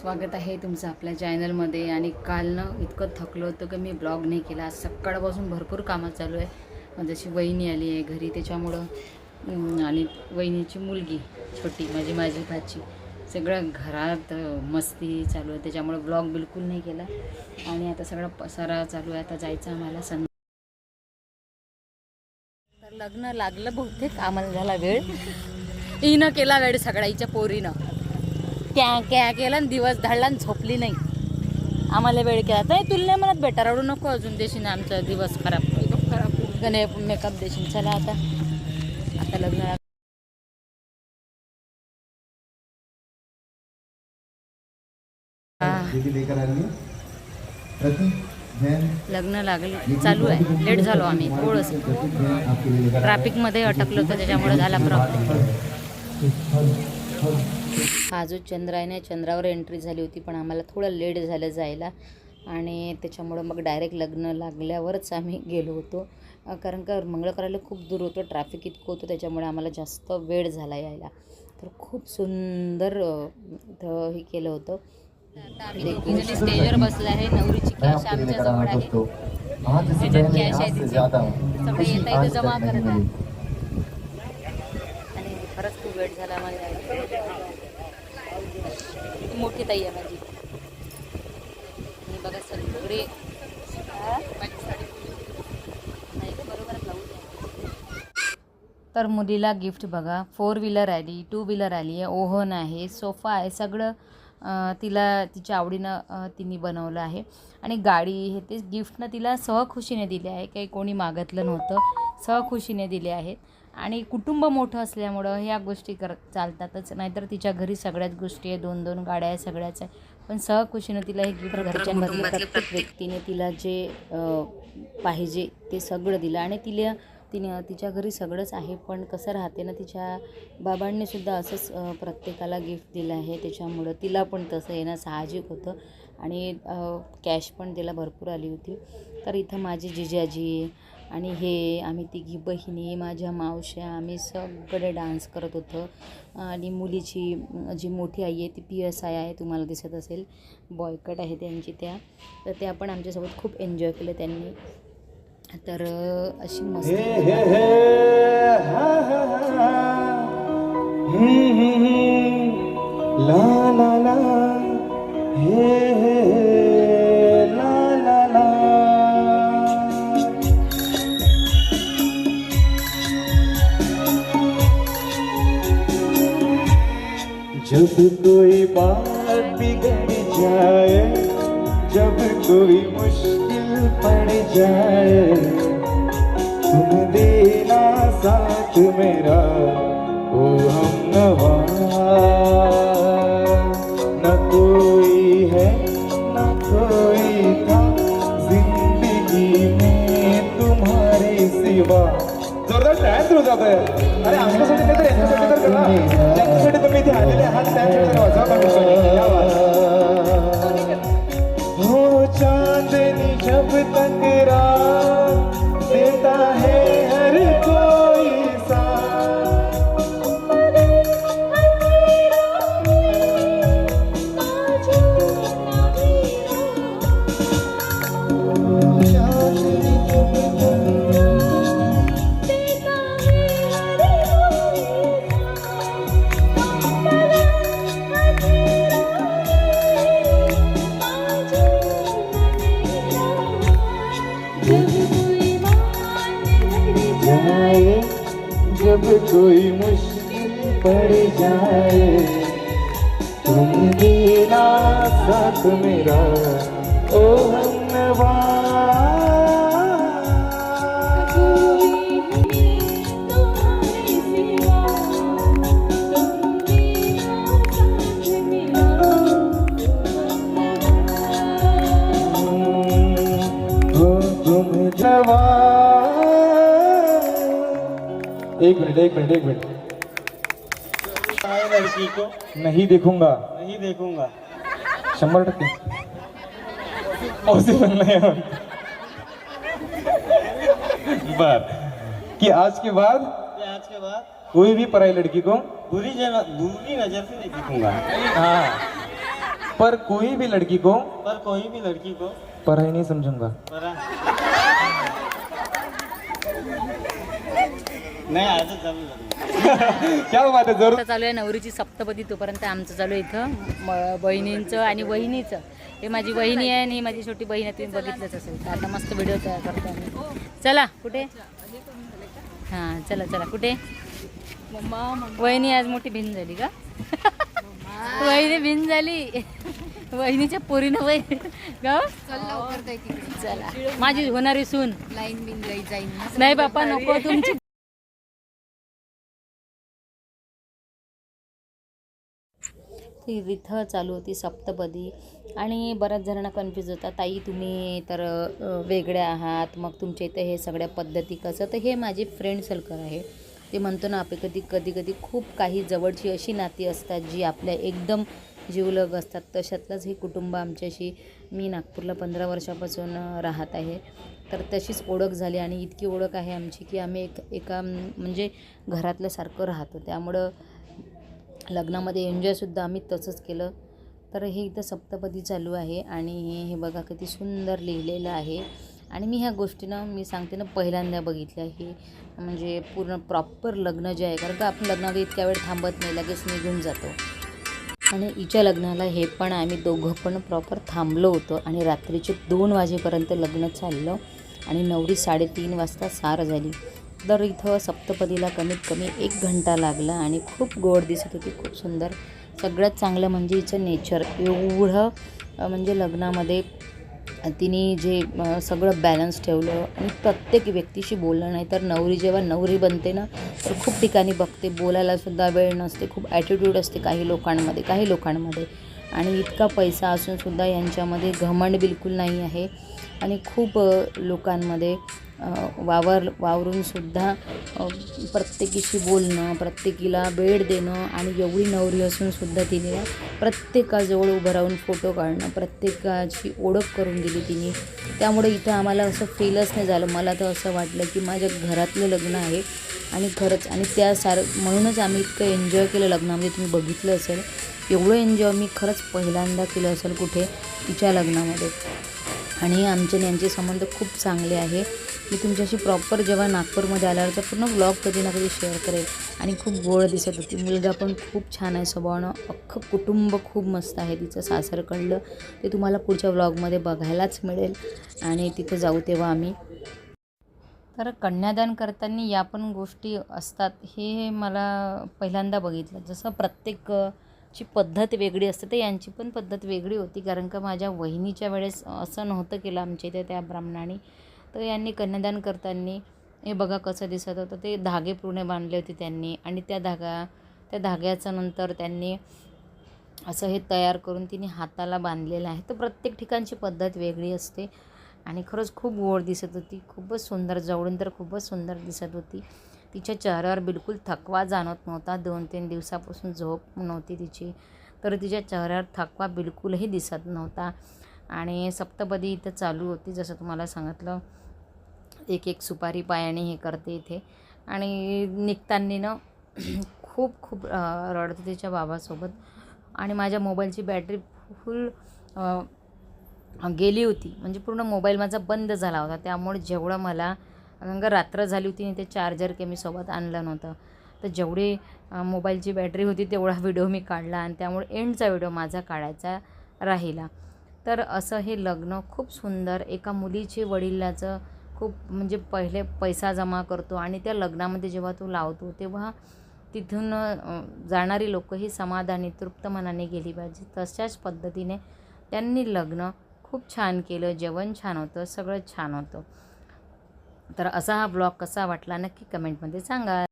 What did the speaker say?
स्वागत आहे तुमचं आपल्या चॅनलमध्ये. आणि कालनं इतकं थकलो होतं की मी ब्लॉग नाही केला. आज सकाळपासून भरपूर कामं चालू आहे. जशी वहिनी आली आहे घरी त्याच्यामुळं आणि वहिनीची मुलगी छोटी माझी माझी भाची सगळं घरात मस्ती चालू आहे. त्याच्यामुळं ब्लॉग बिलकुल नाही केला. आणि आता सगळा पसारा चालू आहे. आता जायचं आम्हाला सं तर लग्न लागलं बहुतेक. आम्हाला झाला वेळ. हिनं केला वेळ सगळ्या हिच्या पोरीनं. क्या क्या केला आणि दिवस धाडला आणि झोपली नाही. आम्हाला वेळ केला. तर तुला नाही म्हणत बेटा रडू नको अजून देशील आमचा दिवस खराब. खराब गणे मेकअप देशील चला आता. आता लग्न लग्न लागलं. चालू आहे. लेट झालो आम्ही. थोडंसं. आ ट्रॅफिकमध्ये अटकलो होतो त्याच्यामुळे झाला प्रॉब्लेम हा जो चंद्र आहे ना चंद्रावर एंट्री झाली होती पण आम्हाला थोडं लेट झालं जायला. आणि त्याच्यामुळं मग डायरेक्ट लग्न लागल्यावरच आम्ही गेलो होतो. कारण का मंगळ करायला खूप दूर होतं ट्रॅफिक इतकं होतं त्याच्यामुळे आम्हाला जास्त वेळ झाला यायला. तर खूप सुंदर हे केलं होतं. स्टेजवर बसलं आहे नवरीची कॅश आपके लिए आमच्या लेकर जवळ आया आहे त्याच्यात cash आहे सगळे येता इथे जमा करतात. मिली आणि खरंच खूप वेळ झाला आम्हाला मोठी ताई आहे माझी. बघा सगळे तर मुलीला गिफ्ट बघा. फोर व्हीलर आली टू व्हीलर आली आहे ओव्हन आहे सोफा आहे सगळं तिला तिच्या आवडीनं तिने बनवलं आहे. आणि गाडी हे ते गिफ्टनं तिला सहखुशीने दिले आहे. काही कोणी मागितलं नव्हतं. सहखुशीने दिले आहेत आणि कुटुंब मोठं असल्यामुळं ह्या गोष्टी कर चालतातच. नाहीतर तिच्या घरी सगळ्याच गोष्टी आहे दोन दोन गाड्या आहे सगळ्याच आहे. पण सहखुशीनं तिला हे गिफ्ट घरच्यांमधल्या प्रत्येक व्यक्तीने तिला जे पाहिजे ते सगळं दिलं. आणि तिला तिने तिच्या घरी सगळंच आहे पण कसं राहते ना तिच्या बाबांनी सुद्धा असंच प्रत्येकाला गिफ्ट दिलं आहे. त्याच्यामुळं तिला पण तसं येणं साहजिक होतं. आणि कॅश पण तिला भरपूर आली होती. तर इथं माझी जिजाजी आणि हे आम्ही तिघी बहिणी माझ्या मावश्या आम्ही सगळे डान्स करत होतो. आणि मुलीची जी मोठी आई आहे ती पी एस आय आहे तुम्हाला दिसत असेल. बॉयकट आहे त्यांची त्या. तर त्या पण आमच्यासोबत खूप एन्जॉय केलं त्यांनी. तर अशी मस्त जब कोई बात बिगड़ जाए जब कोई मुश्किल पड़ जाए तुम देना साथ मेरा. ओ हम नवा टायर आहे. अरे आमच्यासाठी नाही तर यांच्यासाठी तर करा. ज्यांच्यासाठी तुम्ही इथे आलेले आहात त्यांच्यासाठी तर कोई मुश्किल पड़ जाए। तुम देना साथ मेरा। ओ एक मिनट एक मिनट एक मिनट। लड़की को नहीं देखूँगा। नहीं देखूँगा शंभर टक्के। पॉसिबल नाही आहे. बर कि आज के बाद आज के बाद कोई भी पराई लड़की को बुरी बुरी नज़र से नहीं देखूँगा। हाँ। पर कोई भी लड़की को पर कोई भी लड़की को पराई नहीं समझूँगा। नाही आजच चालू झालं. क्या बात जरूर. आता चालू आहे नवरीची सप्तपदी तोपर्यंत आमचं चालू आहे इथं. म- बहिणींचं आणि वहिनीचं. हे माझी वहिनी आहे आणि ही माझी छोटी बहीण आहे तुम्ही बघितलंच असेल. तर आता मस्त व्हिडिओ तयार करतो आम्ही. चला कुठे? हां चला चला कुठे? वहिनी आज मोठी भिन झाली का? वहिनी भिन झाली. वहिनीच्या पोरीनं वहिनी ग चल लवकर जाय तिकडे. चला. माझी होणारी सून. लाईन बिन लई जाईन. नाही बाप्पा नको तुमची ती इथं चालू होती सप्तपदी. आणि बऱ्याच जणांना कन्फ्यूज होता ताई तुम्ही तर वेगळ्या आहात मग तुमच्या इथं हे सगळ्या पद्धती कसं? तर हे माझे फ्रेंड सर्कल आहे. ते म्हणतो ना आपली कधी कधी कधी खूप काही जवळची अशी नाती असतात जी आपल्या एकदम जीवलग असतात. तशातलंच हे कुटुंब आमच्याशी मी नागपूरला पंधरा वर्षापासून राहत आहे. तर तशीच ओळख झाली आणि इतकी ओळख आहे आमची की आम्ही एक एका म्हणजे म्हणजे घरातल्यासारखं राहतो. त्यामुळं लग्नामध्ये एन्जॉयसुद्धा आम्ही तसंच केलं. तर हे इथं सप्तपदी चालू आहे आणि हे हे बघा किती सुंदर लिहिलेलं आहे. आणि मी ह्या गोष्टीनं मी सांगते ना पहिल्यांदा बघितलं हे म्हणजे पूर्ण प्रॉपर लग्न जे आहे कारण का आपण लग्नामध्ये इतक्या वेळ थांबत नाही लगेच निघून जातो. आणि हिच्या लग्नाला हे पण आम्ही दोघं पण प्रॉपर थांबलो होतो आणि रात्रीचे दोन वाजेपर्यंत लग्न चाललं आणि नवरी साडेतीन वाजता सार झाली. तर इथं सप्तपदीला कमीत कमी एक घंटा लागला आणि खूप गोड दिसत होती खूप सुंदर. सगळ्यात चांगलं म्हणजे हिचं नेचर. एवढं म्हणजे लग्नामध्ये तिने जे सगळं बॅलन्स ठेवलं आणि प्रत्येक व्यक्तीशी बोललं नाही तर नवरी जेव्हा नवरी बनते ना तर खूप ठिकाणी बघते. बोलायलासुद्धा वेळ नसते. खूप ॲटिट्यूड असते काही लोकांमध्ये काही लोकांमध्ये. आणि इतका पैसा असूनसुद्धा यांच्यामध्ये घमंड बिलकुल नाही आहे. आणि खूप लोकांमध्ये वावर वावरूनसुद्धा प्रत्येकीशी बोलणं प्रत्येकीला वेळ देणं आणि एवढी नवरी असूनसुद्धा तिने प्रत्येकाजवळ उभं राहून फोटो काढणं प्रत्येकाची ओळख करून दिली तिने. त्यामुळे इथं आम्हाला असं फीलच नाही झालं. मला तर असं वाटलं की माझ्या घरातलं लग्न आहे आणि खरंच आणि त्या सार म्हणूनच आम्ही इतकं एन्जॉय केलं लग्नामध्ये म्हणजे तुम्ही बघितलं असेल एवढं एन्जॉय मी खरंच पहिल्यांदा केलं असेल कुठे तिच्या लग्नामध्ये. आणि आमचे यांचे संबंध खूप चांगले आहे. मी तुमच्याशी प्रॉपर जेव्हा नागपूरमध्ये आल्यावर तर पूर्ण ब्लॉग कधी ना कधी शेअर करेल. आणि खूप गोड दिसत होती. मुलगा पण खूप छान आहे स्वभावानं. अख्खं कुटुंब खूप मस्त आहे तिचं सासरकडलं. ते तुम्हाला पुढच्या ब्लॉगमध्ये बघायलाच मिळेल. आणि तिथं जाऊ तेव्हा आम्ही. तर कन्यादान करताना या पण गोष्टी असतात. हे मला पहिल्यांदा बघितलं. जसं प्रत्येक ची पद्धत वेगळी असते तर यांची पण पद्धत वेगळी होती. कारण का माझ्या वहिनीच्या वेळेस असं नव्हतं केलं आमच्या इथे त्या ब्राह्मणाने. तर यांनी कन्यादान करताना हे बघा कसं दिसत होतं. ते धागे पूर्ण बांधले होते त्यांनी आणि त्या धागा त्या धाग्याचं नंतर त्यांनी असं हे तयार करून तिने हाताला बांधलेलं आहे. तर प्रत्येक ठिकाणची पद्धत वेगळी असते आणि खरंच खूप गोड दिसत होती. खूपच सुंदर जवळून तर खूपच सुंदर दिसत होती. तिच्या चेहऱ्यावर बिलकुल थकवा जाणवत नव्हता. दोन तीन दिवसापासून झोप नव्हती तिची. तर तिच्या चेहऱ्यावर थकवा बिलकुलही दिसत नव्हता. आणि सप्तपदी इथं चालू होती जसं तुम्हाला सांगितलं. एक एक सुपारी पायाने हे करते इथे. आणि निघताना ना खूप खूप अं, रडते तिच्या बाबासोबत. आणि माझ्या मोबाईलची बॅटरी फुल गेली होती. म्हणजे पूर्ण मोबाईल माझा बंद झाला होता. त्यामुळे जेवढं मला कारण रात्र झाली होती आणि ते चार्जर काही मी सोबत आणलं नव्हतं. तर जेवढी मोबाईलची बॅटरी होती तेवढा व्हिडिओ मी काढला आणि त्यामुळे एंडचा व्हिडिओ माझा काढायचा राहिला. तर असं हे लग्न खूप सुंदर एका मुलीचे वडिलाचं खूप म्हणजे पहिले पैसा जमा करतो आणि त्या लग्नामध्ये जेव्हा तो लावतो तेव्हा तिथून जाणारी लोक ही समाधानी तृप्त मनाने गेली पाहिजे. तशाच पद्धतीने त्यांनी लग्न खूप छान केलं जेवण छान होतं सगळं छान होतं. तर असा हा ब्लॉग कसा वाटला नक्की कमेंटमध्ये सांगा.